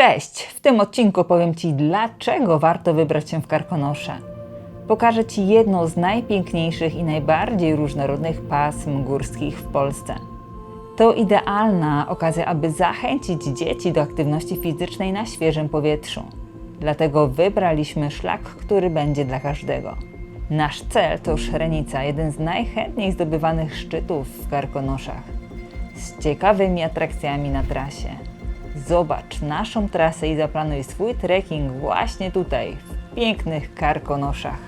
Cześć! W tym odcinku powiem Ci, dlaczego warto wybrać się w Karkonosze. Pokażę Ci jedną z najpiękniejszych i najbardziej różnorodnych pasm górskich w Polsce. To idealna okazja, aby zachęcić dzieci do aktywności fizycznej na świeżym powietrzu. Dlatego wybraliśmy szlak, który będzie dla każdego. Nasz cel to Szrenica, jeden z najchętniej zdobywanych szczytów w Karkonoszach. Z ciekawymi atrakcjami na trasie. Zobacz naszą trasę i zaplanuj swój trekking właśnie tutaj, w pięknych Karkonoszach.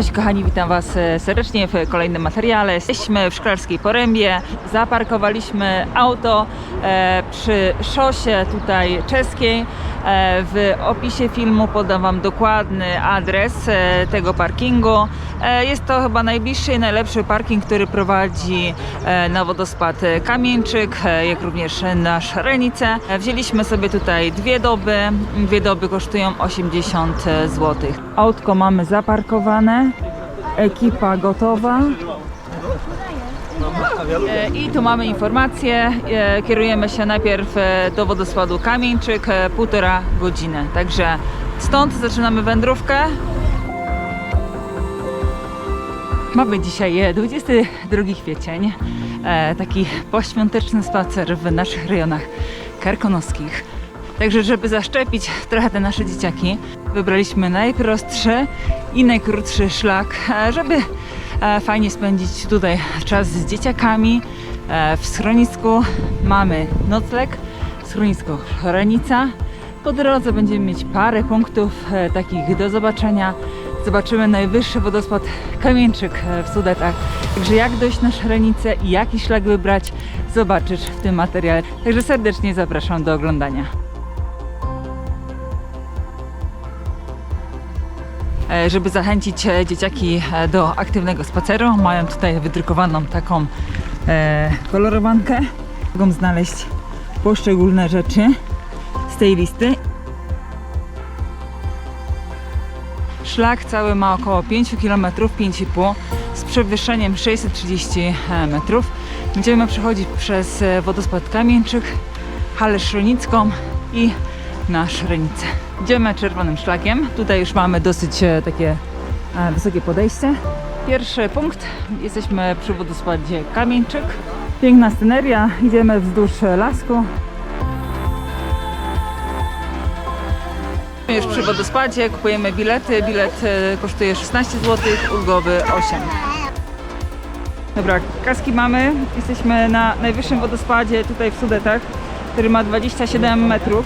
Cześć kochani, witam Was e, serdecznie w kolejnym materiale. Jesteśmy w Szklarskiej Porębie. Zaparkowaliśmy auto e, przy szosie tutaj czeskiej. E, w opisie filmu podam Wam dokładny adres tego parkingu. E, jest to chyba najbliższy i najlepszy parking, który prowadzi e, na wodospad Kamieńczyk, e, jak również na Szrenicę. E, Wzięliśmy sobie tutaj dwie doby. Dwie doby kosztują 80 zł. Autko mamy zaparkowane. Ekipa gotowa. I tu mamy informację. Kierujemy się najpierw do wodospadu Kamieńczyk, półtora godziny. Także stąd zaczynamy wędrówkę. Mamy dzisiaj e, 22 kwiecień, e, taki poświąteczny spacer w naszych rejonach karkonoskich. Także, żeby zaszczepić trochę te nasze dzieciaki, wybraliśmy najprostszy i najkrótszy szlak, e, żeby e, fajnie spędzić tutaj czas z dzieciakami. E, W schronisku mamy nocleg, schronisko Chronica. Po drodze będziemy mieć parę punktów e, takich do zobaczenia. Zobaczymy najwyższy wodospad Kamieńczyk e, w Sudetach. Także jak dojść na Szrenicę i jaki szlak wybrać, zobaczysz w tym materiale. Także serdecznie zapraszam do oglądania. E, Żeby zachęcić e, dzieciaki do aktywnego spaceru, mają tutaj wydrukowaną taką kolorowankę. Mogą znaleźć poszczególne rzeczy z tej listy. Szlak cały ma około 5 km, 5,5 z przewyższeniem 630 metrów. Będziemy przechodzić przez e, wodospad Kamieńczyk, Halę Szrenicką i na Szrenicę. Idziemy czerwonym szlakiem. Tutaj już mamy dosyć e, takie e, wysokie podejście. Pierwszy punkt. Jesteśmy przy wodospadzie Kamieńczyk. Piękna sceneria. Idziemy wzdłuż e, lasku. Już przy wodospadzie kupujemy bilety. Bilet e, kosztuje 16 zł, ulgowy 8. Dobra, kaski mamy. Jesteśmy na najwyższym wodospadzie tutaj w Sudetach, który ma 27 metrów.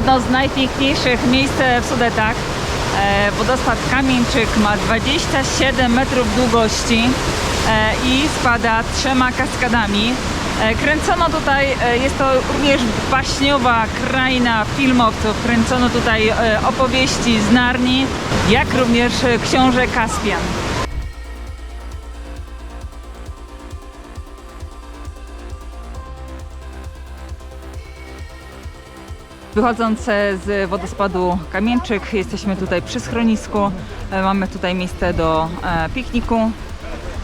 Jedno z najpiękniejszych miejsc w Sudetach. E, Wodospad Kamieńczyk ma 27 metrów długości e, i spada trzema kaskadami. E, Kręcono tutaj, e, jest to również baśniowa kraina filmowców. Kręcono tutaj e, opowieści z Narni, jak również e, książę Kaspian. Wychodząc z wodospadu Kamieńczyk, jesteśmy tutaj przy schronisku. E, Mamy tutaj miejsce do e, pikniku.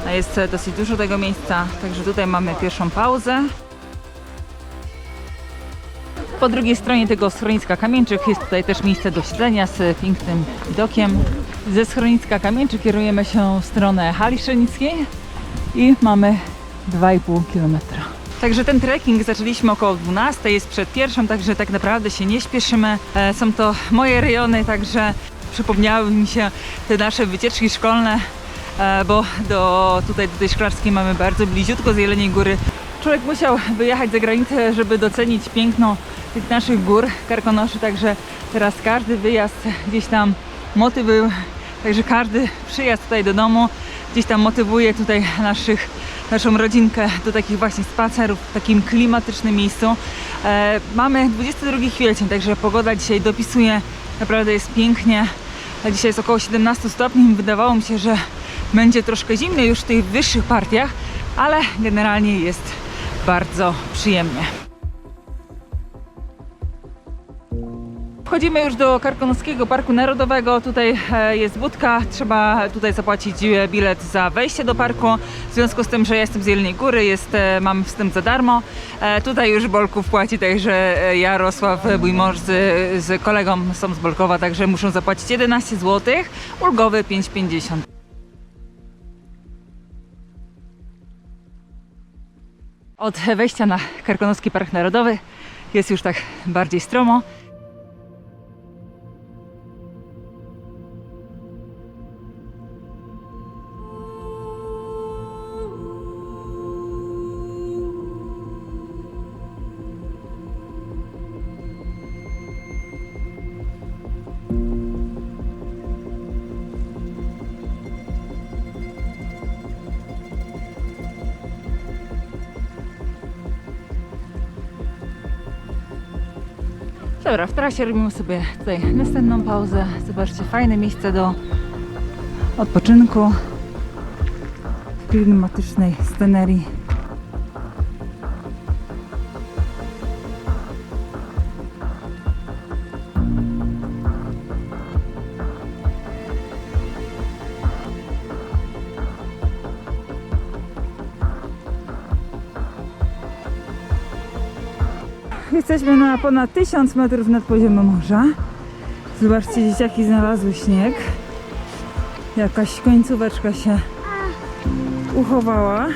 E, Jest dosyć dużo tego miejsca, także tutaj mamy pierwszą pauzę. Po drugiej stronie tego schroniska Kamieńczyk jest tutaj też miejsce do siedzenia z pięknym widokiem. Ze schroniska Kamieńczyk kierujemy się w stronę Hali Szenickiej i mamy 2,5 kilometra. Także ten trekking zaczęliśmy około 12, jest przed pierwszą, także tak naprawdę się nie śpieszymy. E, Są to moje rejony, także przypomniały mi się te nasze wycieczki szkolne, e, bo do, tutaj do tej szklarskiej mamy bardzo bliziutko z Jeleniej Góry. Człowiek musiał wyjechać za granicę, żeby docenić piękno tych naszych gór, Karkonoszy, także teraz każdy wyjazd gdzieś tam motyw był, także każdy przyjazd tutaj do domu gdzieś tam motywuje tutaj naszych, naszą rodzinkę do takich właśnie spacerów w takim klimatycznym miejscu. E, mamy 22 kwiecień, także pogoda dzisiaj dopisuje, naprawdę jest pięknie. Dzisiaj jest około 17 stopni. Wydawało mi się, że będzie troszkę zimniej już w tych wyższych partiach, ale generalnie jest bardzo przyjemnie. Wchodzimy już do Karkonoskiego Parku Narodowego. Tutaj e, jest budka. Trzeba tutaj zapłacić e, bilet za wejście do parku. W związku z tym, że jestem z Jeleniej Góry, jest, e, mam wstęp za darmo. Tutaj już Bolków płaci, także Jarosław, mąż z, z kolegą są z Bolkowa, także muszą zapłacić 11 zł. Ulgowy 5,50. Od wejścia na Karkonoski Park Narodowy jest już tak bardziej stromo. Dobra, w trasie robimy sobie tutaj następną pauzę. Zobaczcie, fajne miejsce do odpoczynku w klimatycznej scenerii. Jesteśmy na ponad 1000 metrów nad poziomem morza. Zobaczcie, dzieciaki znalazły śnieg. Jakaś końcóweczka się uchowała.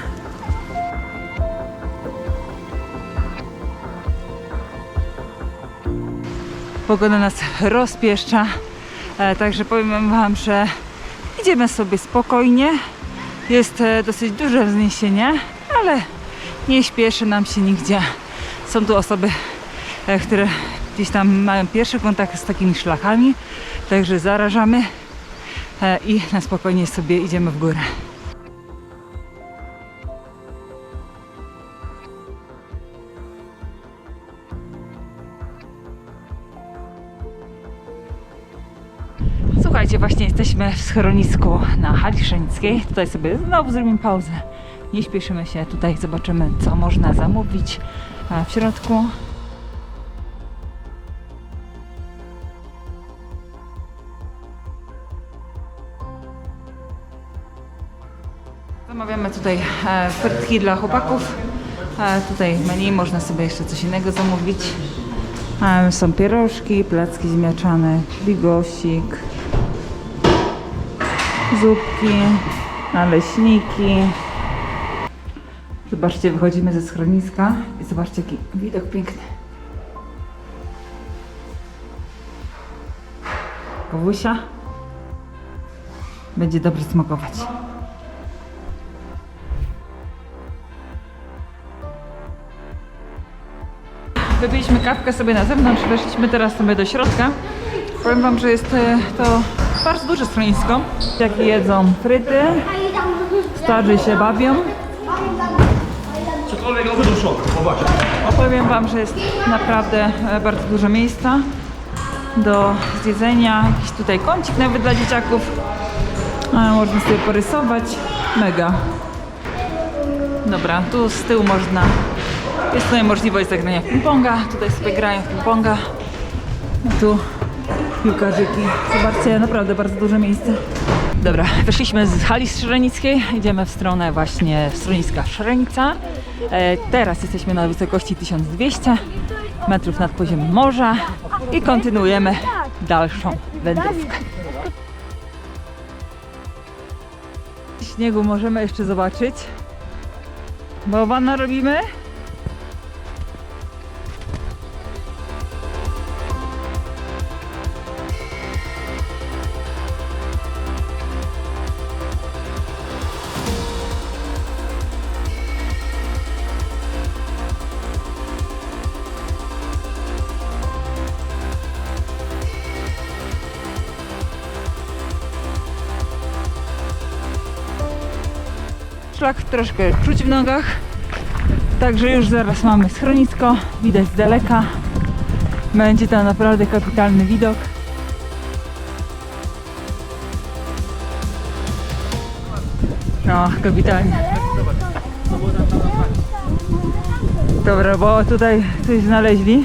Pogoda nas rozpieszcza, e, także powiem Wam, że idziemy sobie spokojnie. Jest e, dosyć duże wzniesienie, ale nie śpieszy nam się nigdzie. Są tu osoby, które gdzieś tam mają pierwszy kontakt z takimi szlakami, także zarażamy e, i na spokojnie sobie idziemy w górę. Słuchajcie, właśnie jesteśmy w schronisku na hali Szenickiej. Tutaj sobie znowu zrobimy pauzę. Nie śpieszymy się, tutaj zobaczymy, co można zamówić a w środku. Tutaj e, frytki dla chłopaków. E, tutaj menu można sobie jeszcze coś innego zamówić. E, są pierożki, placki zmiaczane, bigosik, zupki, naleśniki. Zobaczcie, wychodzimy ze schroniska i zobaczcie, jaki widok piękny. Powusia będzie dobrze smakować. Wypiliśmy kawkę sobie na zewnątrz, weszliśmy teraz sobie do środka. Powiem Wam, że jest e, to bardzo duże schronisko. Jakie jedzą fryty, starzy się bawią. Cokolwiek do szok, popatrz. Opowiem Wam, że jest naprawdę e, bardzo dużo miejsca do zjedzenia. Jakiś tutaj kącik nawet dla dzieciaków. E, Można sobie porysować. Mega. Dobra, tu z tyłu można. Jest tutaj możliwość zagrania w ping-ponga. Tutaj sobie grają w ping-ponga. A tu piłkarzyki. Zobaczcie, naprawdę bardzo duże miejsce. Dobra, wyszliśmy z hali Szrenickiej, idziemy w stronę właśnie schroniska Szrenica. E, teraz jesteśmy na wysokości 1200 metrów nad poziomem morza i kontynuujemy dalszą wędrówkę. Śniegu możemy jeszcze zobaczyć. Bałwana robimy. Szlak troszkę czuć w nogach. Także już zaraz mamy schronisko, widać z daleka. Będzie tam naprawdę kapitalny widok. No, kapitalnie. Dobra, bo tutaj coś znaleźli.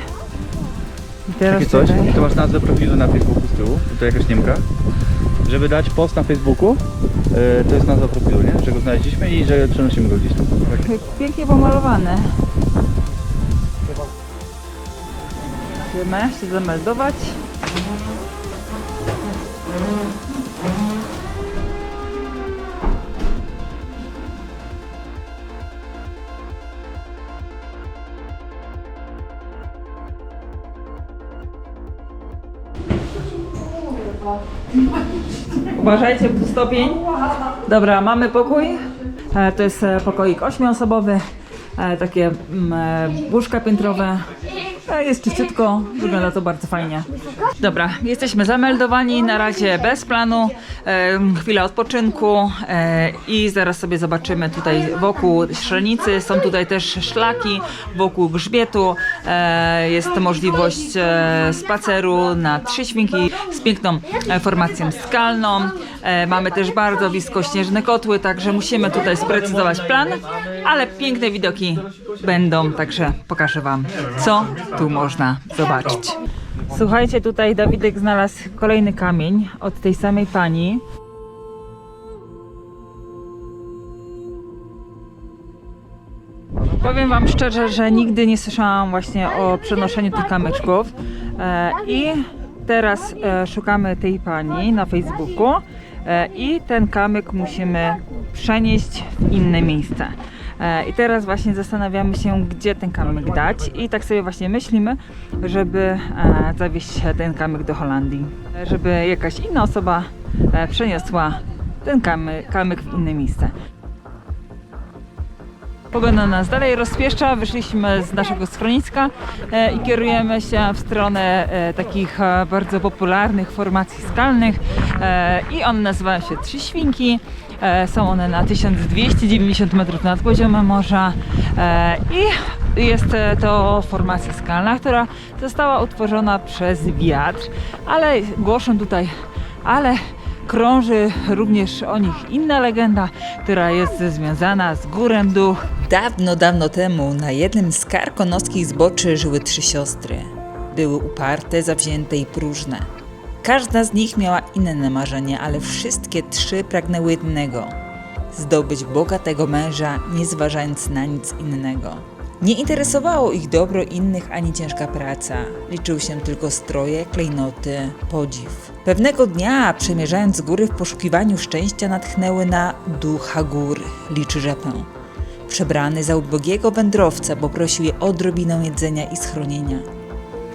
I teraz Takie coś, tutaj- to masz nazwę profilu na Facebooku z tyłu, tutaj jakaś niemka. Żeby dać post na Facebooku, e, to jest nazwa profilu, nie? Że go znaleźliśmy i że przenosimy go gdzieś tam. Tak. Pięknie pomalowane. Chcemy się zameldować. Uważajcie, tu stopień. Dobra, mamy pokój. E, To jest e, pokoik ośmioosobowy. E, Takie mm, łóżka piętrowe. E, Jest czyściutko, wygląda to bardzo fajnie. Dobra, jesteśmy zameldowani, na razie bez planu. E, Chwila odpoczynku e, i zaraz sobie zobaczymy tutaj wokół strzelnicy. Są tutaj też szlaki wokół grzbietu. E, Jest możliwość e, spaceru na trzy świnki z piękną e, formacją skalną. E, Mamy też bardzo blisko śnieżne kotły, także musimy tutaj sprecyzować plan, ale piękne widoki będą, także pokażę Wam, co tu można zobaczyć. Słuchajcie, tutaj Dawidek znalazł kolejny kamień od tej samej pani. Powiem Wam szczerze, że nigdy nie słyszałam właśnie o przenoszeniu tych kamyczków e, i teraz e, szukamy tej pani na Facebooku i ten kamyk musimy przenieść w inne miejsce. E, I teraz właśnie zastanawiamy się, gdzie ten kamyk dać i tak sobie właśnie myślimy, żeby e, zawieźć ten kamyk do Holandii, e, żeby jakaś inna osoba e, przeniosła ten kamyk, kamyk w inne miejsce. Pogoda nas dalej rozpieszcza, wyszliśmy z naszego schroniska e, i kierujemy się w stronę e, takich e, bardzo popularnych formacji skalnych i one nazywają się Trzy Świnki. Są one na 1290 metrów nad poziomem morza i jest to formacja skalna, która została utworzona przez wiatr, ale głoszą tutaj, ale krąży również o nich inna legenda, która jest związana z górem duch. Dawno, dawno temu na jednym z karkonoskich zboczy żyły trzy siostry. Były uparte, zawzięte i próżne. Każda z nich miała inne marzenie, ale wszystkie trzy pragnęły jednego zdobyć bogatego męża, nie zważając na nic innego. Nie interesowało ich dobro innych ani ciężka praca. Liczyły się tylko stroje, klejnoty, podziw. Pewnego dnia, przemierzając góry w poszukiwaniu szczęścia, natchnęły na ducha gór, liczy rzepę. Przebrany za ubogiego wędrowca poprosił je o odrobinę jedzenia i schronienia.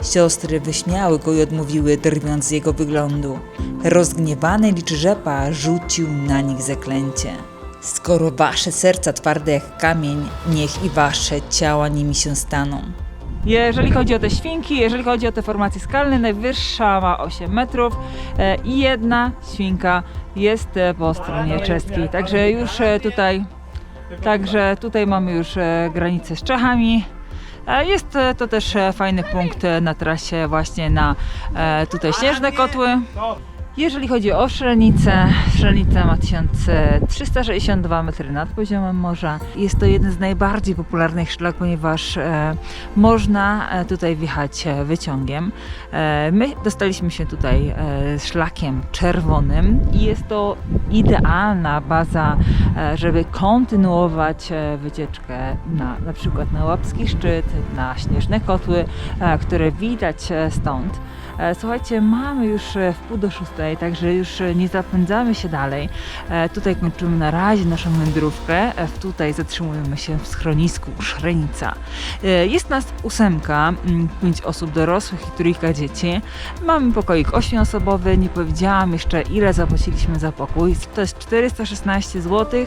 Siostry wyśmiały go i odmówiły, drwiąc z jego wyglądu. Rozgniewany liczrzepa rzucił na nich zaklęcie. Skoro wasze serca twarde jak kamień, niech i wasze ciała nimi się staną. Jeżeli chodzi o te świnki, jeżeli chodzi o te formacje skalne, najwyższa ma 8 metrów e, i jedna świnka jest e, po stronie czeskiej. Także już e, tutaj, także tutaj mamy już granicę z Czechami. Jest to też fajny punkt na trasie właśnie na e, tutaj śnieżne kotły. Jeżeli chodzi o Strzelnicę, Strzelnica ma 1362 metry nad poziomem morza. Jest to jeden z najbardziej popularnych szlak, ponieważ e, można e, tutaj wjechać e, wyciągiem. E, my dostaliśmy się tutaj e, szlakiem czerwonym i jest to idealna baza, e, żeby kontynuować e, wycieczkę na, na przykład na Łapski Szczyt, na Śnieżne Kotły, e, które widać stąd. E, Słuchajcie, mamy już e, w pół do szóstej, także już e, nie zapędzamy się dalej. Tutaj kończymy na razie naszą wędrówkę. Tutaj zatrzymujemy się w schronisku Szrenica. Jest nas ósemka, mm, pięć osób dorosłych i trójka dzieci. Mamy pokoik ośmioosobowy, nie powiedziałam jeszcze ile zapłaciliśmy za pokój. To jest 416 zł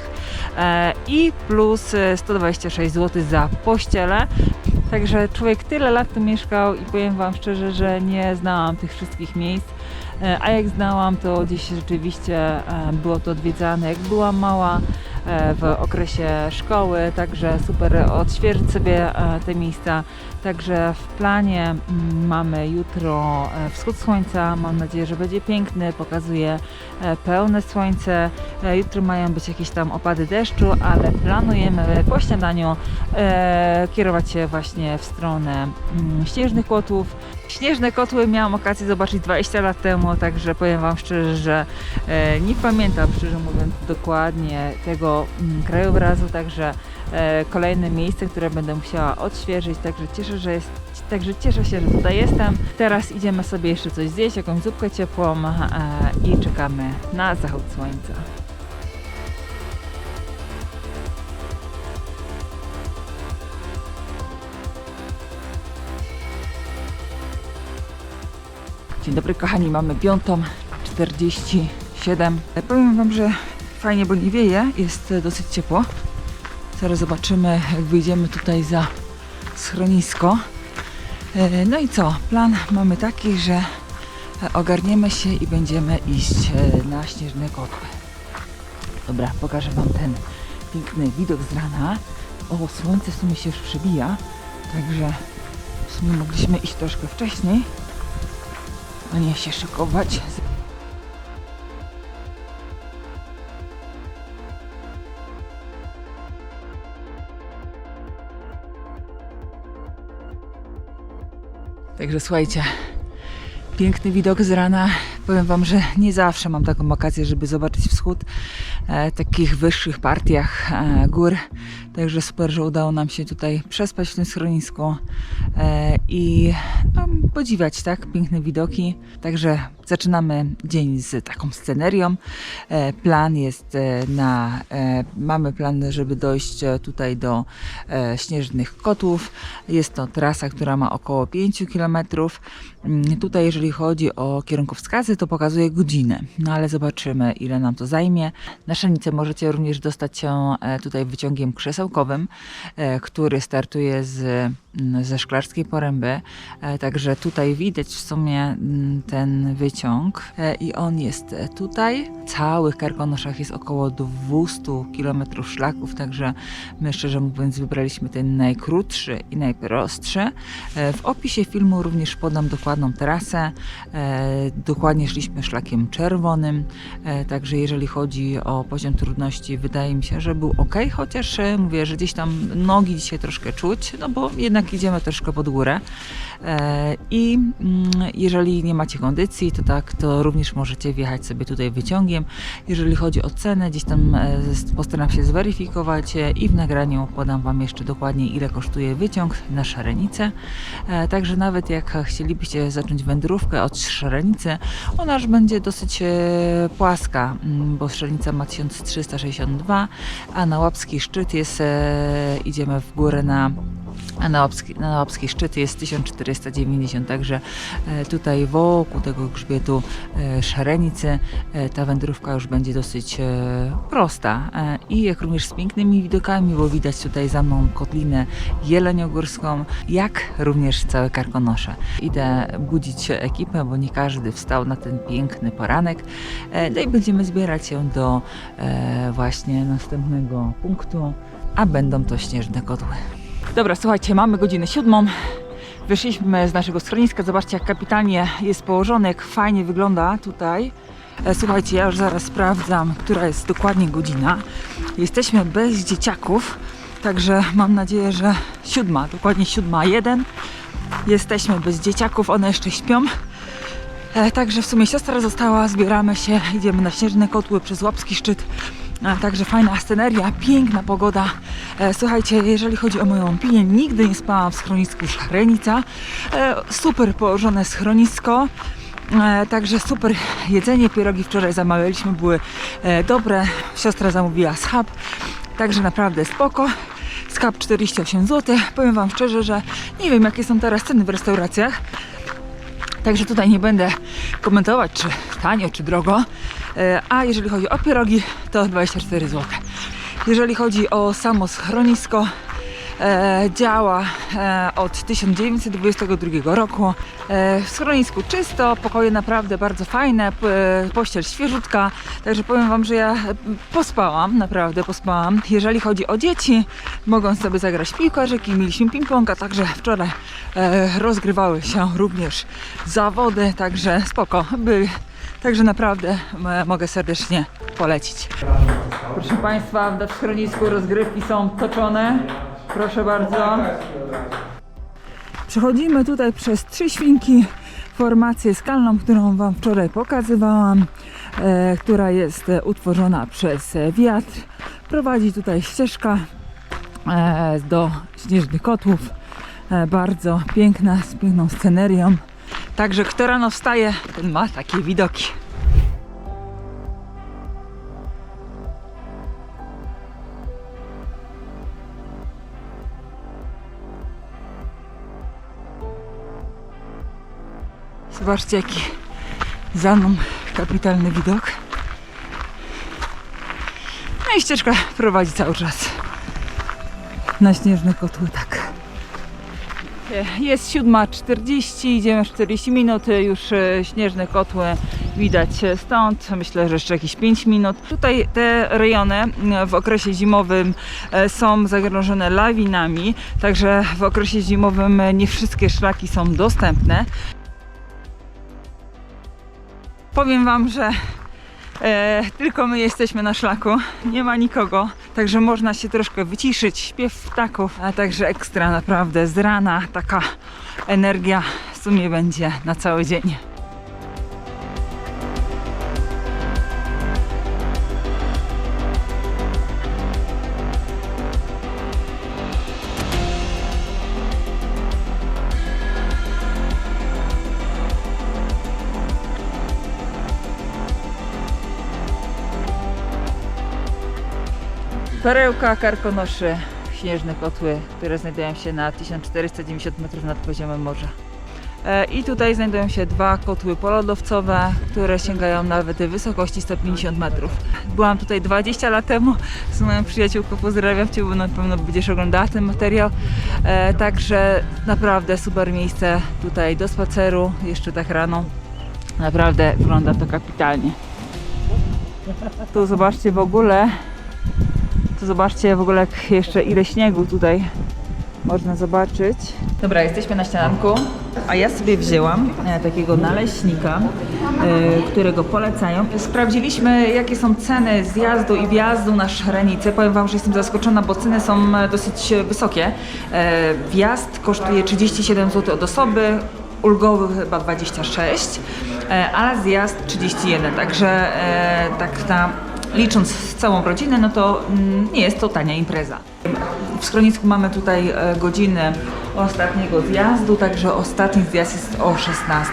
i plus e, 126 zł za pościelę. Także człowiek tyle lat tu mieszkał i powiem Wam szczerze, że nie znałam tych wszystkich miejsc. E, A jak znałam, to gdzieś rzeczywiście e, było to odwiedzane. Jak byłam mała, e, w okresie szkoły, także super odświeżyć sobie te miejsca. Także w planie mm, mamy jutro e, wschód słońca. Mam nadzieję, że będzie piękny. Pokazuje e, pełne słońce. E, Jutro mają być jakieś tam opady deszczu, ale planujemy po śniadaniu kierować się właśnie w stronę mm, śnieżnych kotłów. Śnieżne kotły miałam okazję zobaczyć 20 lat temu, także powiem Wam szczerze, że e, nie pamiętam, szczerze mówiąc, dokładnie tego mm, krajobrazu, także e, kolejne miejsce, które będę musiała odświeżyć, także cieszę, że jest, także cieszę się, że tutaj jestem. Teraz idziemy sobie jeszcze coś zjeść, jakąś zupkę ciepłą e, i czekamy na zachód słońca. Dzień dobry kochani, mamy piątą 47. Powiem wam, że fajnie, bo nie wieje, jest dosyć ciepło. Zaraz zobaczymy, jak wyjdziemy tutaj za schronisko. E, No i co? Plan mamy taki, że ogarniemy się i będziemy iść e, na śnieżne kotły. Dobra, pokażę wam ten piękny widok z rana. O, słońce w sumie się już przebija, także w sumie mogliśmy iść troszkę wcześniej a nie się szykować. Także słuchajcie, piękny widok z rana. Powiem Wam, że nie zawsze mam taką okazję, żeby zobaczyć wschód e, w takich wyższych partiach e, gór. Także super, że udało nam się tutaj przespać w tym schronisku e, i no, podziwiać tak piękne widoki. Także zaczynamy dzień z taką scenerią. E, plan jest e, na, e, mamy plan, żeby dojść tutaj do śnieżnych kotłów. Jest to trasa, która ma około 5 km. Mm, Tutaj, jeżeli chodzi o kierunkowskazy, to pokazuje godzinę, no ale zobaczymy, ile nam to zajmie. Na szanicę możecie również dostać się tutaj wyciągiem krzesełkowym, który startuje z, mm, ze Szklarskiej Poręby. Także tutaj widać w sumie mm, ten wyciąg e, i on jest e, tutaj. W całych Karkonoszach jest około 200 km szlaków, także my szczerze mówiąc wybraliśmy ten najkrótszy i najprostszy. E, W opisie filmu również podam dokładną trasę. Dokładnie szliśmy szlakiem czerwonym, także jeżeli chodzi o poziom trudności, wydaje mi się, że był ok, chociaż mówię, że gdzieś tam nogi dzisiaj troszkę czuć, no bo jednak idziemy troszkę pod górę. I mm, jeżeli nie macie kondycji, to tak, to również możecie wjechać sobie tutaj wyciągiem. Jeżeli chodzi o cenę, gdzieś tam e, postaram się zweryfikować e, i w nagraniu podam Wam jeszcze dokładnie, ile kosztuje wyciąg na Szarenicę. E, Także nawet jak chcielibyście zacząć wędrówkę od Szarenicy, ona już będzie dosyć płaska, mm, bo Szarenica ma 1362, a na Łapski szczyt jest, idziemy w górę na a na łapski, na łapski szczyt jest 1490, także e, tutaj wokół tego grzbietu e, Szarenicy e, ta wędrówka już będzie dosyć prosta i jak również z pięknymi widokami, bo widać tutaj za mną kotlinę jeleniogórską, jak również całe Karkonosze. Idę budzić ekipę, bo nie każdy wstał na ten piękny poranek, no i będziemy zbierać się do właśnie następnego punktu, a będą to śnieżne kotły. Dobra, słuchajcie, mamy godzinę siódmą. Wyszliśmy z naszego schroniska. Zobaczcie, jak kapitalnie jest położone, jak fajnie wygląda tutaj. E, Słuchajcie, ja już zaraz sprawdzam, która jest dokładnie godzina. Jesteśmy bez dzieciaków, także mam nadzieję, że siódma, dokładnie siódma jeden. Jesteśmy bez dzieciaków, one jeszcze śpią. E, Także w sumie siostra została, zbieramy się, idziemy na śnieżne kotły przez Łapski Szczyt. E, Także fajna sceneria, piękna pogoda. E, Słuchajcie, jeżeli chodzi o moją opinię, nigdy nie spałam w schronisku Szachrenica. E, Super położone schronisko. E, Także super jedzenie, pierogi wczoraj zamawialiśmy, były dobre. Siostra zamówiła schab, także naprawdę spoko. Schab 48 zł. Powiem Wam szczerze, że nie wiem jakie są teraz ceny w restauracjach. Także tutaj nie będę komentować, czy tanio, czy drogo. E, A jeżeli chodzi o pierogi, to 24 zł. Jeżeli chodzi o samo schronisko, e, działa e, od 1922 roku. E, w schronisku czysto, pokoje naprawdę bardzo fajne, p- pościel świeżutka, także powiem Wam, że ja e, pospałam, naprawdę pospałam. Jeżeli chodzi o dzieci, mogą sobie zagrać piłkarzyki, mieliśmy ping-pong, a także wczoraj e, rozgrywały się również zawody, także spoko, byli. Także naprawdę mogę serdecznie polecić. Proszę Państwa, w schronisku rozgrywki są toczone. Proszę bardzo. Przechodzimy tutaj przez trzy świnki, formację skalną, którą Wam wczoraj pokazywałam, e, która jest e, utworzona przez e, wiatr. Prowadzi tutaj ścieżka e, do śnieżnych kotłów. E, bardzo piękna, z piękną scenerią. Także kto rano wstaje, ten ma takie widoki. Zobaczcie jaki za mną kapitalny widok. No i ścieżka prowadzi cały czas na śnieżne kotły, tak. Jest 7.40, idziemy 40 minut, już e, śnieżne kotły widać e, stąd, myślę, że jeszcze jakieś 5 minut. Tutaj te rejony w okresie zimowym e, są zagrożone lawinami, także w okresie zimowym e, nie wszystkie szlaki są dostępne. Powiem Wam, że e, tylko my jesteśmy na szlaku, nie ma nikogo, także można się troszkę wyciszyć, śpiew ptaków, a także ekstra naprawdę z rana taka energia w sumie będzie na cały dzień. Perełka Karkonoszy, śnieżne kotły, które znajdują się na 1490 metrów nad poziomem morza. E, I tutaj znajdują się dwa kotły polodowcowe, które sięgają nawet wysokości 150 metrów. Byłam tutaj 20 lat temu z moją przyjaciółką, pozdrawiam Cię, bo na pewno będziesz oglądała ten materiał. E, Także naprawdę super miejsce tutaj do spaceru, jeszcze tak rano. Naprawdę wygląda to kapitalnie. Tu zobaczcie w ogóle to zobaczcie w ogóle jak jeszcze ile śniegu tutaj można zobaczyć. Dobra, jesteśmy na śniadanku, a ja sobie wzięłam e, takiego naleśnika, e, którego polecają. Sprawdziliśmy jakie są ceny zjazdu i wjazdu na Szrenicę. Powiem Wam, że jestem zaskoczona, bo ceny są e, dosyć wysokie. Wjazd kosztuje 37 zł od osoby, ulgowy chyba 26, e, a zjazd 31, także tak na licząc całą rodzinę, no to mm, nie jest to tania impreza. W schronisku mamy tutaj e, godziny ostatniego zjazdu, także ostatni zjazd jest o 16.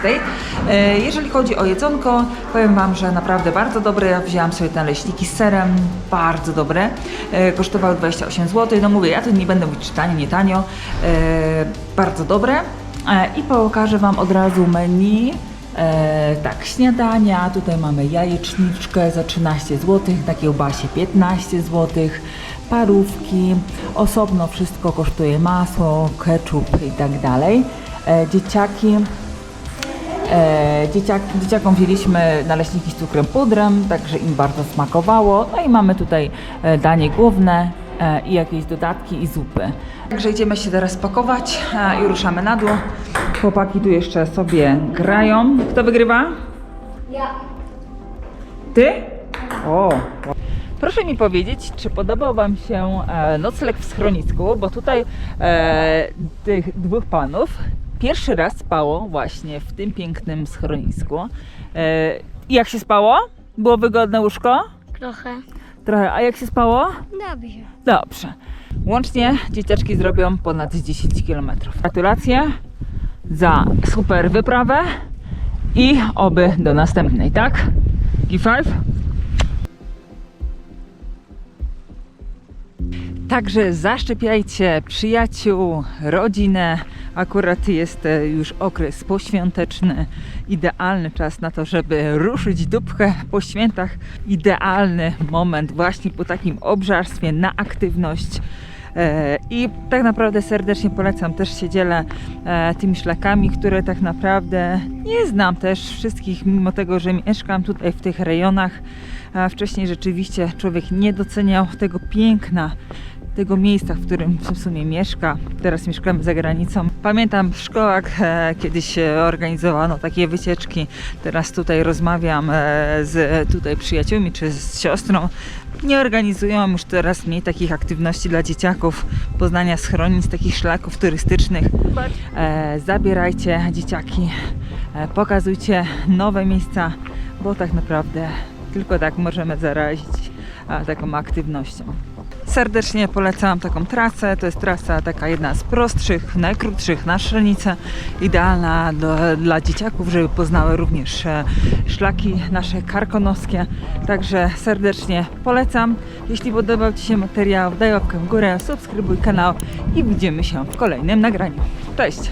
E, Jeżeli chodzi o jedzonko, powiem Wam, że naprawdę bardzo dobre. Ja wzięłam sobie naleśniki z serem, bardzo dobre. E, Kosztowały 28 zł. No mówię, ja to nie będę mówić czy tanio, nie tanio. Bardzo dobre. I pokażę Wam od razu menu. E, tak, śniadania. Tutaj mamy jajeczniczkę za 13 zł, na kiełbasie 15 zł, parówki. Osobno wszystko kosztuje masło, ketchup i tak dalej. E, dzieciaki. E, dzieciak, dzieciakom wzięliśmy naleśniki z cukrem pudrem, także im bardzo smakowało. No i mamy tutaj e, danie główne e, i jakieś dodatki i zupy. Także idziemy się teraz pakować e, i ruszamy na dół. Chłopaki tu jeszcze sobie grają. Kto wygrywa? Ja. Ty? O. Proszę mi powiedzieć, czy podobał Wam się e, nocleg w schronisku, bo tutaj e, tych dwóch panów pierwszy raz spało właśnie w tym pięknym schronisku. E, jak się spało? Było wygodne łóżko? Trochę. Trochę. A jak się spało? Dobrze. Dobrze. Łącznie dzieciaczki zrobią ponad 10 km. Gratulacje za super wyprawę i oby do następnej, tak? G5? Także zaszczepiajcie przyjaciół, rodzinę. Akurat jest e, już okres poświąteczny, idealny czas na to, żeby ruszyć dupkę po świętach. Idealny moment właśnie po takim obżarstwie na aktywność. E, I tak naprawdę serdecznie polecam, też się dzielę e, tymi szlakami, które tak naprawdę nie znam też wszystkich, mimo tego, że mieszkam tutaj w tych rejonach. Wcześniej rzeczywiście człowiek nie doceniał tego piękna, tego miejsca, w którym w sumie mieszka. Teraz mieszkamy za granicą. Pamiętam w szkołach e, kiedyś e, organizowano takie wycieczki. Teraz tutaj rozmawiam e, z tutaj przyjaciółmi czy z siostrą. Nie organizują już teraz mniej takich aktywności dla dzieciaków, poznania schronisk, takich szlaków turystycznych. E, zabierajcie dzieciaki, e, pokazujcie nowe miejsca, bo tak naprawdę tylko tak możemy zarazić e, taką aktywnością. Serdecznie polecam taką trasę. To jest trasa taka jedna z prostszych, najkrótszych na Szrenicę. Idealna do, dla dzieciaków, żeby poznały również e, szlaki nasze karkonoskie. Także serdecznie polecam. Jeśli podobał Ci się materiał, daj łapkę w górę, subskrybuj kanał i widzimy się w kolejnym nagraniu. Cześć!